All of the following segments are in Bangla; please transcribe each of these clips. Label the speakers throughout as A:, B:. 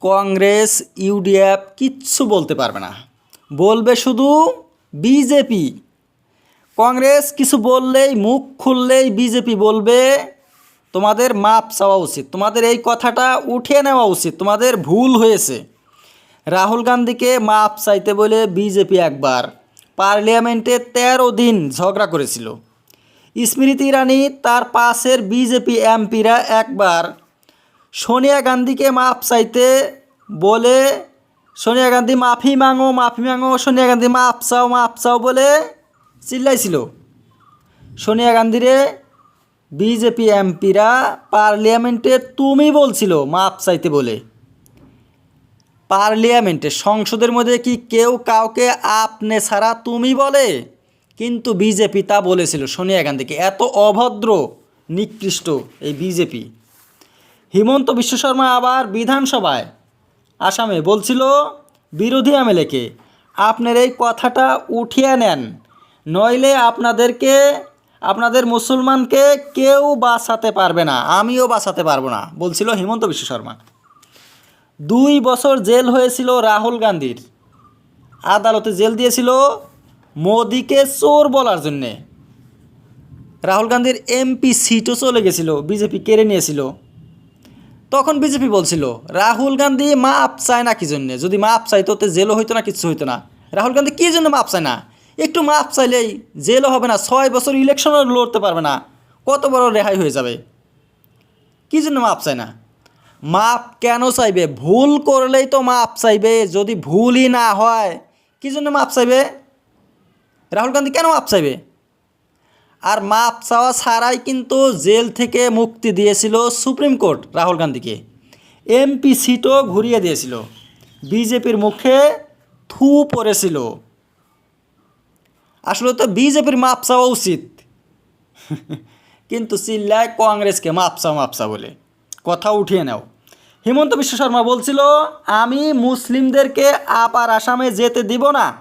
A: কংগ্রেস, ইউডিএফ কিচ্ছু বলতে পারবে না। বলবে শুধু বিজেপি। কংগ্রেস কিছু বললেই, মুখ খুললেই বিজেপি বলবে, তোমাদের মাপ চাওয়া উচিত। তোমাদের এই কথাটা উঠিয়ে নেওয়া উচিত। তোমাদের ভুল হয়েছে। রাহুল গান্ধীকে মাপ চাইতে বলে বিজেপি একবার পার্লিয়ামেন্টে তেরো দিন ঝগড়া করেছিল। স্মৃতি ইরানি তার পাশের বিজেপি এমপিরা একবার সোনিয়া গান্ধীকে মাপ চাইতে বলে, সোনিয়া গান্ধী, মাফি মাঙো মাফি মাঙো, সোনিয়া গান্ধী মাপ চাও মাপ চাও বলে চিল্লাইছিল। সোনিয়া গান্ধীরে বিজেপি এমপিরা পার্লিয়ামেন্টে তুমি বলছিল মাপ চাইতে বলে। পার্লিয়ামেন্টে সংসদের মধ্যে কি কেউ কাউকে আপনি ছাড়া তুমি বলে? কিন্তু বিজেপি তা বলেছিল। সোনিয়া গান্ধীকে এত অভদ্র, নিকৃষ্ট এই বিজেপি। হিমন্ত বিশ্ব শর্মা আবার বিধানসভায় আসামে বলছিল, বিরোধী এমএলএকে আপনার এই কথাটা উঠিয়ে নেন, নইলে আপনাদেরকে, আপনাদের মুসলমানকে কেউ বাঁচাতে পারবে না, আমিও বাঁচাতে পারব না, বলছিল হিমন্ত বিশ্ব শর্মা। দুই বছর জেল হয়েছিল রাহুল গান্ধীর। আদালতে জেল দিয়েছিল মোদিকে চোর বলার জন্যে। রাহুল গান্ধীর এমপি সিটও চলে গেছিল, বিজেপি কেড়ে নিয়েছিল। তখন বিজেপি বলছিল, রাহুল গান্ধী মাপ চায় না কি জন্যে যদি মাপ চাইতো তো জেলও হইতো না, কিচ্ছু হইতো না। রাহুল গান্ধী কী জন্য মাপ চায় না? একটু মাপ চাইলেই জেলও হবে না, ছয় বছর ইলেকশনও লড়তে পারবে না। কত বড় রেহাই হয়ে যাবে? কী জন্য মাপ চায় না? মাপ কেন চাইবে? ভুল করলেই তো মাপ চাইবে, যদি ভুলই না হয়, কী জন্য মাপ চাইবে? রাহুল গান্ধী কেন মাপ চাইবে? আর মাপ চাওয়া ছাড়াই কিন্তু জেল থেকে মুক্তি দিয়েছিল সুপ্রিম কোর্ট রাহুল গান্ধীকে। এমপি সিটও ঘুরিয়ে দিয়েছিল। বিজেপির মুখে থু পড়েছিল। আসলে তো বিজেপির মাপ চাওয়া উচিত। কিন্তু চিল্লায় কংগ্রেসকে মাপসা মাপসা বলে। কথা উঠিয়ে নাও। হিমন্ত বিশ্ব শর্মা বলছিল, আমি মুসলিমদেরকে আপার আসামে যেতে দিব না।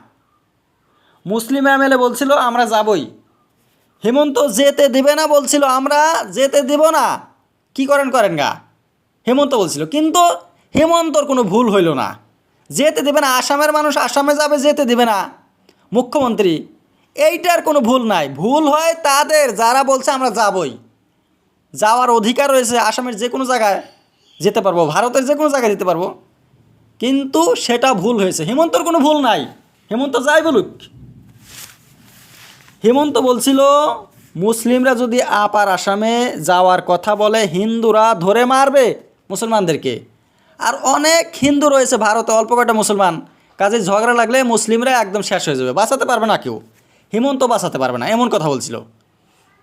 A: মুসলিম এমএলএ বলছিল, আমরা যাবই। হেমন্ত যেতে দেবে না বলছিল, আমরা যেতে দেব না। কি করেন করেন গা? হেমন্ত বলছিল, কিন্তু হেমন্তর কোনো ভুল হইল না। যেতে দেবে না, আসামের মানুষ আসামে যাবে, যেতে দেবে না। মুখ্যমন্ত্রী, এইটার কোনো ভুল নাই। ভুল হয় তাদের, যারা বলছে আমরা যাবই। যাওয়ার অধিকার রয়েছে আসামের যে কোনো জায়গায় যেতে পারব, ভারতের যে কোনো জায়গায় যেতে পারব। কিন্তু সেটা ভুল হয়েছে। হেমন্তর কোনো ভুল নাই। হেমন্ত যাই বলুক। হেমন্ত বলছিল, মুসলিমরা যদি আপার আসামে যাওয়ার কথা বলে, হিন্দুরা ধরে মারবে মুসলমানদেরকে। আর অনেক হিন্দু রয়েছে ভারতে, অল্প কয়টা মুসলমান। কাজে ঝগড়া লাগলে মুসলিমরা একদম শেষ হয়ে যাবে, বাঁচাতে পারবে না কেউ। হেমন্ত বাঁচাতে পারবে না, এমন কথা বলছিল।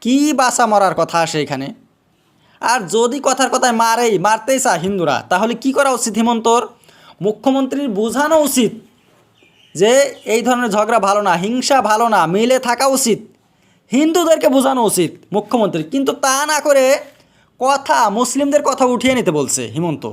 A: কি বাঁচা মরার কথা আসে এখানে? আর যদি কথার কথায় মারেই, মারতেই চা হিন্দুরা, তাহলে কি করা উচিত হেমন্তর? মুখ্যমন্ত্রীর বোঝানো উচিত। যে এই ধরনের ঝগড়া ভালো না, হিংসা ভালো না, মিলে থাকা উচিত। হিন্দুদেরকে বোঝানো উচিত, মুখ্যমন্ত্রী। কিন্তু তা না করে কথা মুসলিমদের কথা উঠিয়ে নিতে বলছে হিমন্ত।